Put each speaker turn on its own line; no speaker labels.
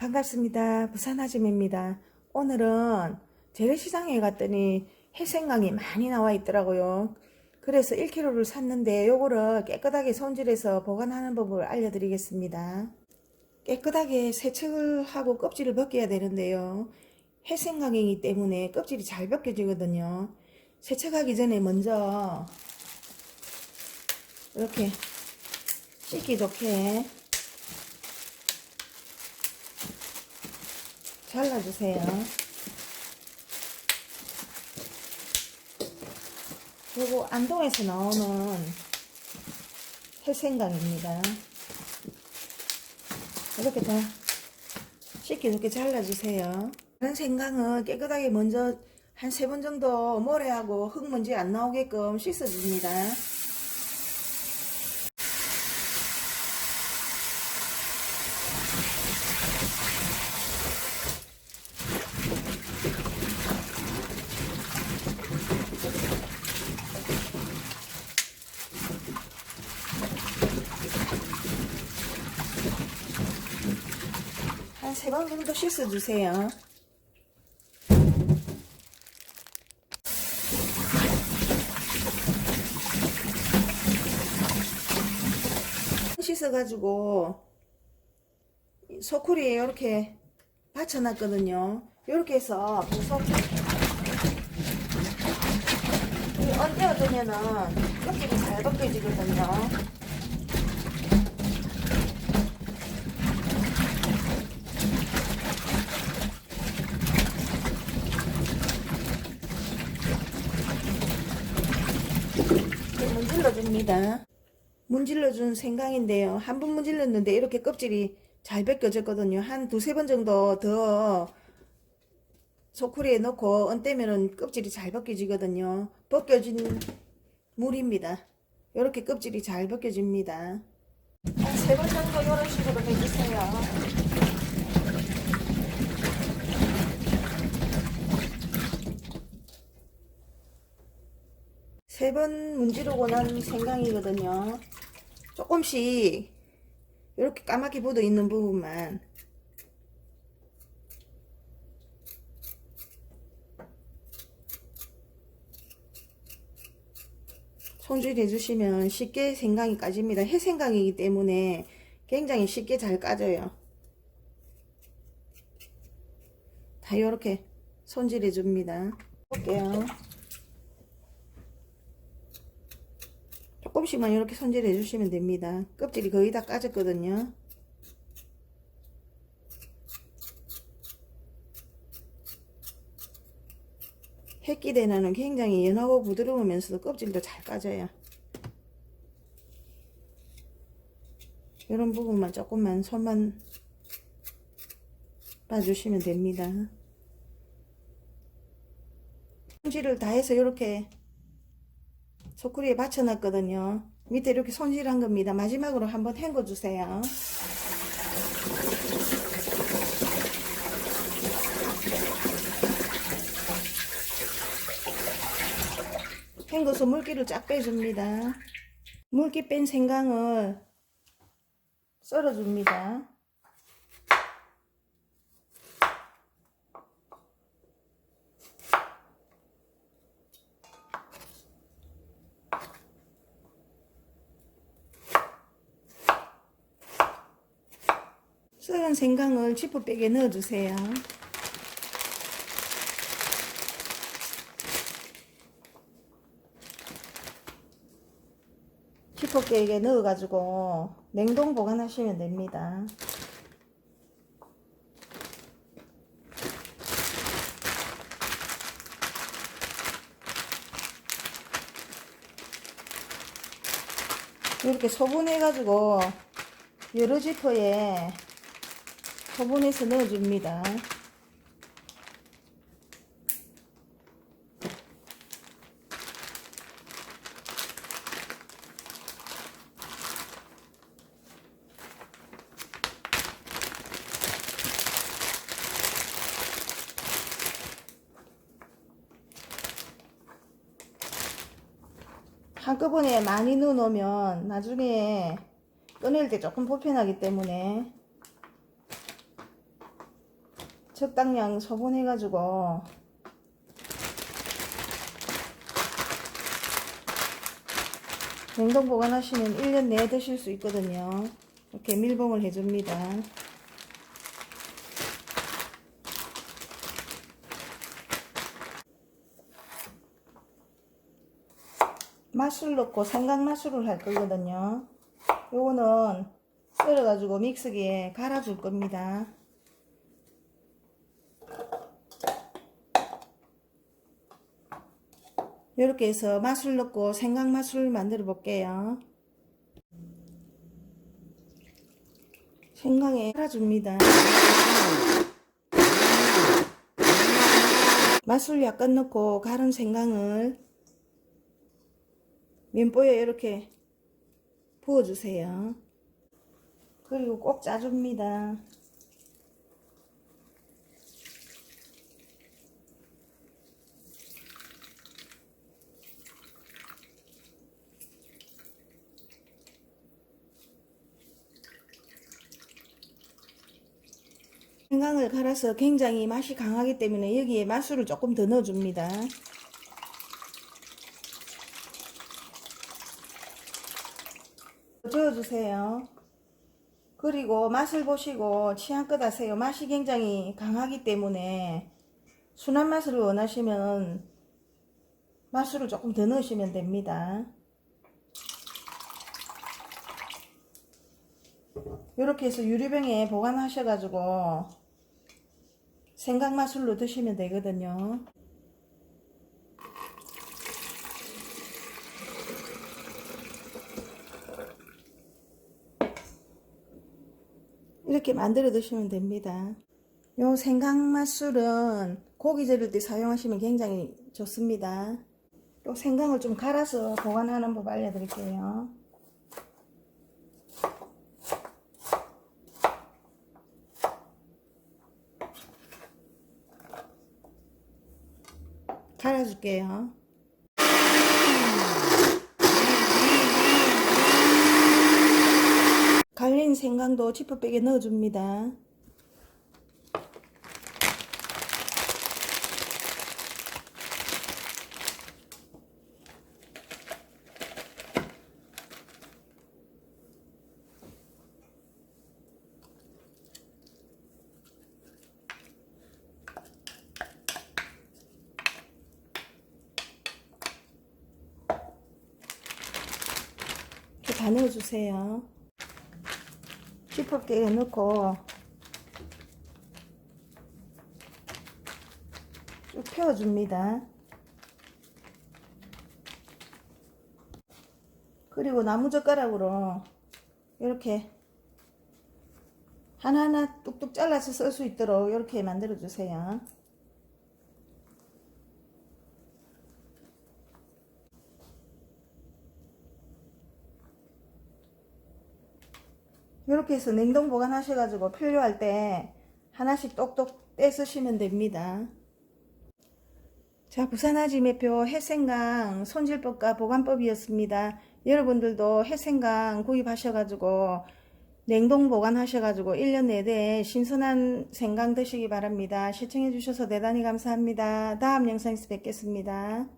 반갑습니다. 부산 아줌입니다. 오늘은 재래시장에 갔더니 해생강이 많이 나와 있더라고요. 그래서 1kg를 샀는데 요거를 깨끗하게 손질해서 보관하는 법을 알려드리겠습니다. 깨끗하게 세척을 하고 껍질을 벗겨야 되는데요. 해생강이기 때문에 껍질이 잘 벗겨지거든요. 세척하기 전에 먼저 이렇게 씻기 좋게 잘라주세요. 그리고 안동에서 나오는 해생강입니다. 이렇게 다 씻기 좋게 잘라주세요. 다른 생강은 깨끗하게 먼저 한 세 번 정도 모래하고 흙먼지 안 나오게끔 씻어줍니다. 정도 씻어주세요. 씻어가지고 소쿠리에 이렇게 받쳐놨거든요. 이렇게 해서 그 소, 이 언제어 두면은 껍질이 잘 벗겨지거든요. 문질러 줍니다. 문질러 준 생강인데요. 한 번 문질렀는데 이렇게 껍질이 잘 벗겨졌거든요. 한 두세 번 정도 더 소쿠리에 넣고 얹대면은 껍질이 잘 벗겨지거든요. 벗겨진 물입니다. 이렇게 껍질이 잘 벗겨집니다. 한 세 번 정도 이런 식으로 해주세요. 세 번 문지르고 난 생강이거든요. 조금씩 이렇게 까맣게 묻어 있는 부분만 손질해 주시면 쉽게 생강이 까집니다. 해생강이기 때문에 굉장히 쉽게 잘 까져요. 다 이렇게 손질해 줍니다. 볼게요. 조금씩만 이렇게 손질해 주시면 됩니다. 껍질이 거의 다 까졌거든요. 햇기대나는 굉장히 연하고 부드러우면서도 껍질도 잘 까져요. 이런 부분만 조금만 손만 봐주시면 됩니다. 손질을 다 해서 이렇게 소쿠리에 받쳐놨거든요. 밑에 이렇게 손질한 겁니다. 마지막으로 한번 헹궈 주세요. 헹궈서 물기를 쫙 빼줍니다. 물기 뺀 생강을 썰어줍니다. 썰은 생강을 지퍼백에 넣어주세요. 지퍼백에 넣어가지고 냉동 보관하시면 됩니다. 이렇게 소분해가지고 여러 지퍼에 소분해서 넣어줍니다. 한꺼번에 많이 넣어 놓으면 나중에 꺼낼 때 조금 불편하기 때문에 적당량 소분해가지고 냉동 보관하시면 1년 내에 드실 수 있거든요. 이렇게 밀봉을 해줍니다. 맛술 넣고 생강 맛술을 할 거거든요. 요거는 썰어가지고 믹서기에 갈아줄 겁니다. 이렇게 해서 맛술 넣고 생강 맛술 만들어 볼게요. 생강에 갈아줍니다. 맛술 약간 넣고 갈은 생강을 면보에 이렇게 부어주세요. 그리고 꼭 짜줍니다. 생강을 갈아서 굉장히 맛이 강하기 때문에 여기에 맛술을 조금 더 넣어줍니다. 저어주세요. 그리고 맛을 보시고 취향껏 하세요. 맛이 굉장히 강하기 때문에 순한 맛을 원하시면 맛술을 조금 더 넣으시면 됩니다. 이렇게 해서 유리병에 보관하셔가지고 생강 맛 술로 드시면 되거든요. 이렇게 만들어 드시면 됩니다. 요 생강 맛술은 고기 절일 때 사용하시면 굉장히 좋습니다. 또 생강을 좀 갈아서 보관하는 법 알려드릴게요. 갈아줄게요. 갈린 생강도 지퍼백에 넣어줍니다. 다 넣어주세요. 지퍼백에 넣고 쭉 펴줍니다. 그리고 나무젓가락으로 이렇게 하나하나 뚝뚝 잘라서 쓸 수 있도록 이렇게 만들어 주세요. 이렇게 해서 냉동 보관하셔가지고 필요할 때 하나씩 똑똑 떼 쓰시면 됩니다. 자, 부산아지 매표 해생강 손질법과 보관법이었습니다. 여러분들도 해생강 구입하셔가지고 냉동 보관하셔가지고 1년 내내 신선한 생강 드시기 바랍니다. 시청해주셔서 대단히 감사합니다. 다음 영상에서 뵙겠습니다.